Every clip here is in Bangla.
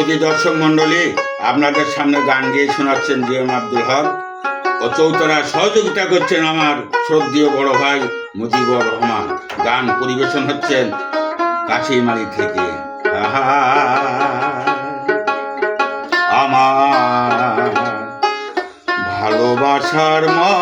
শুধু দর্শক মণ্ডলী, আপনাদের সামনে গান গেয়ে শোনাচ্ছেন জি এম আব্দুল হক। ও চৌতরা সহযোগিতা করছেন আমার শ্রদ্ধীয় বড় ভাই মুজিবুর রহমান। গান পরিবেশন হচ্ছেন কাশিমারি থেকে। আমার ভালোবাসার ময়না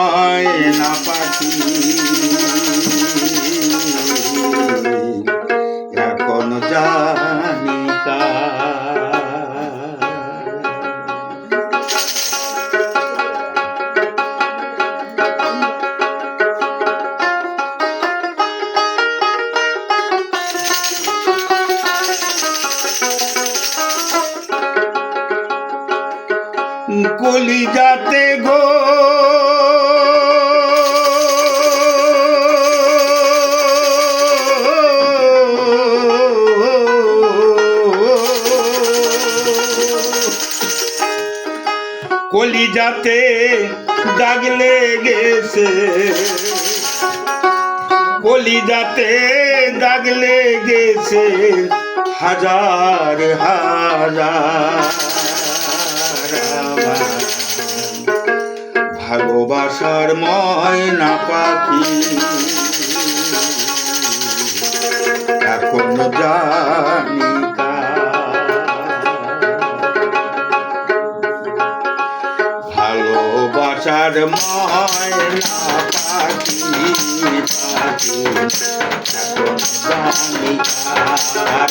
কলিজাতে গো। কলিজাতে দাগ লেগেছে। কলিজাতে দাগ লেগেছে হাজার হাজার। ভালোবাসার ময়না পাখি এখন জানি। ভালোবাসার ময়না পাখি পাখি এখন জানি কার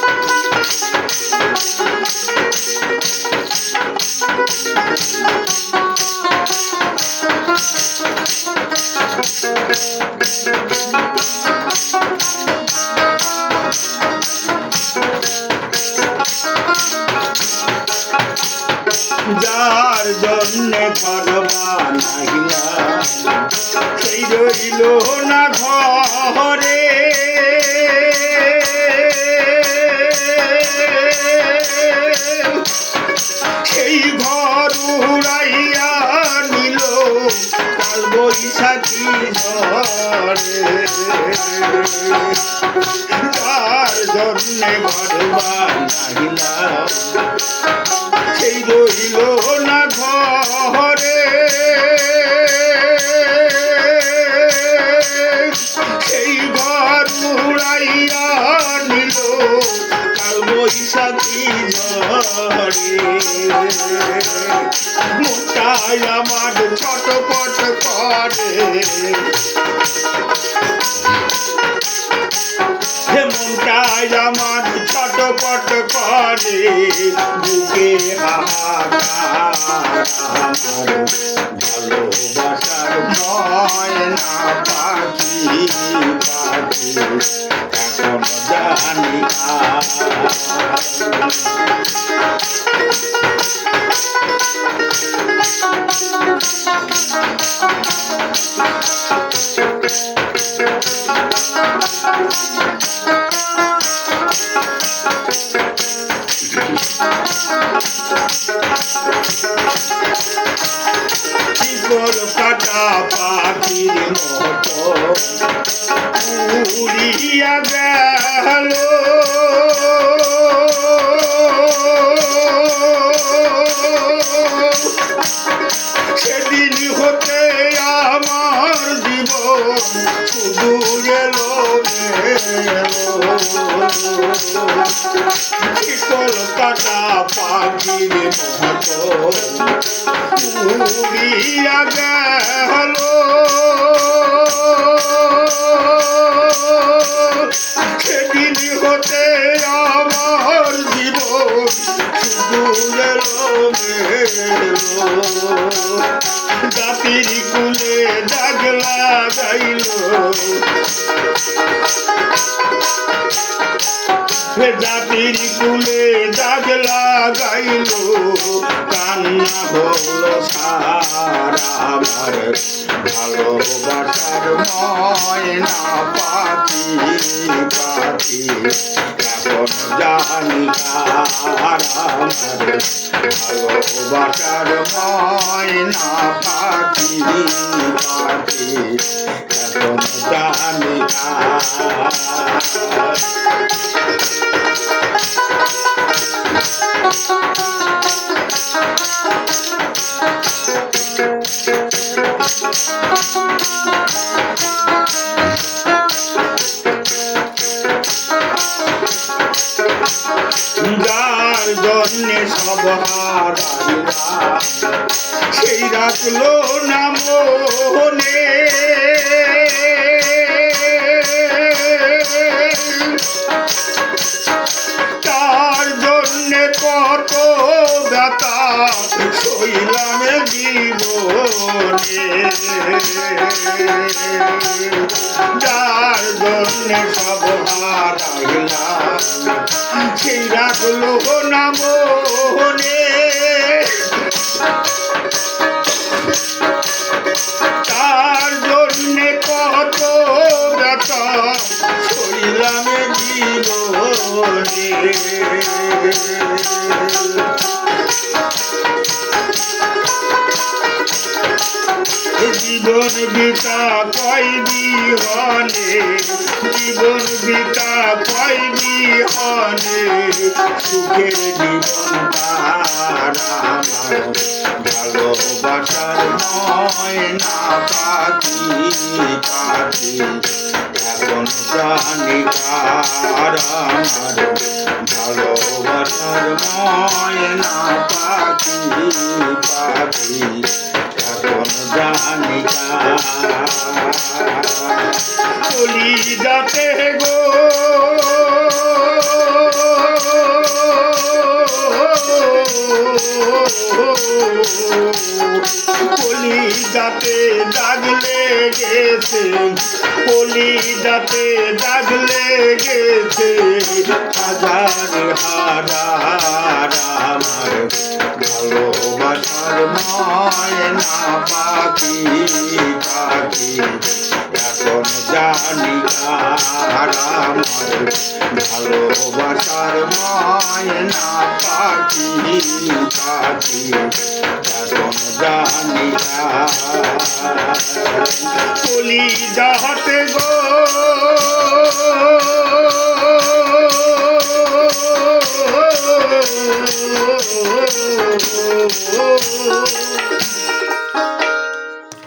রইল না ঘরে। সেই ঘর উড়াইয়া নিল কাল বৈশাখী ঝরে জন্য ঘর বানাইলাম সেই রইল না ঘরে। ঘর উড়াইয়া নিল। কাল বৈশাখী ঝরে ছটপট করে। আমার ছটপট করে বুকে ভালোবাসার ময়না পাখি পাখি এখন জানি শিকল কাটা পাখির মতো উড়িয়া গেল সেদিন হতে আমার জীবন শুধু গেল কাটা পাখির মতো উড়িয়া গেল। সেদিন হতে আমার জীবন শুধু জাতির কুলে দাগ লাগাইল জাতির কুলে দাগ লাগাইল। কান্না হলো সারা আমার ভালোবাসার ময়না পাখি পাখি। এখন জানি কার আমার। ভালোবাসার ময়না পাখি পাখি। এখন জানি কার সেই রাখল না মনে। তার জন্যে কত ব্যথা শৈলাম জীবনে। জন্যে সব হারাইলাম সেই রাখল না মনে তার জন্যে কত ব্যথা শৈলামে জীবনে। জীবন বিতা কয় বিহনে জীবন বিতা কয় বিহনে সুখের জীবন ভালোবাসার ময়না পাখি পাখি। এখন জানি আমার ভালোবাসার ময়না পাখি পাখি। কলি যাতে গো। যাতে দাগ লেগেছে কলি যাতে দাগ লেগেছে হাজার হাজার আমার ভালোবাসার ময়না পাখি পাখি। ভালোবাসার ময়না পাখি পাখি এখন জানি কলি যাহাতে গো।